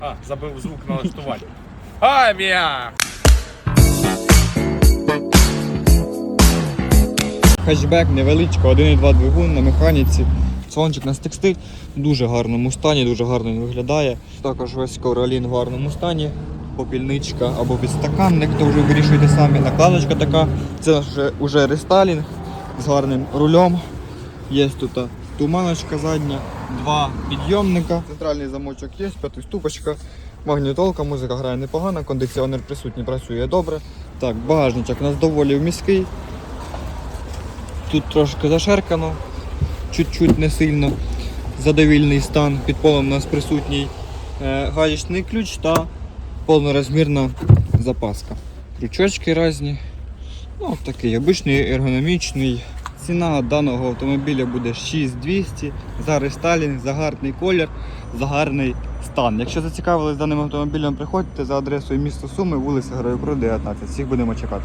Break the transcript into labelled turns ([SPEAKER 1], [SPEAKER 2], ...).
[SPEAKER 1] А, забив звук налаштування. Амія!
[SPEAKER 2] Хетчбек невеличка, 1,2 двигун на механіці. Салончик на текстиль в дуже гарному стані, дуже гарно він виглядає. Також весь ковролін в гарному стані. Попільничка або підстаканник, то вже вирішуєте самі. Накладочка така. Це вже, вже рестайлінг з гарним рулем. Є тут туманочка задня, два підйомника. Центральний замочок є, п'ятиступочка. Магнітолка, музика грає непогано, кондиціонер присутній, працює добре. Так, багажничок у нас доволі вміський. Тут трошки зашеркано, чуть-чуть не сильно. Задовільний стан. Під полом у нас присутній е, гаєчний ключ та повнорозмірна запаска. Крючочки різні. Ну, такий обичний ергономічний. Ціна даного автомобіля буде 6200 за рестайлінг, за гарний колір, за гарний стан. Якщо зацікавились даним автомобілем, приходьте за адресою місто Суми, вулиця Героїв Крут, 19. Всіх будемо чекати.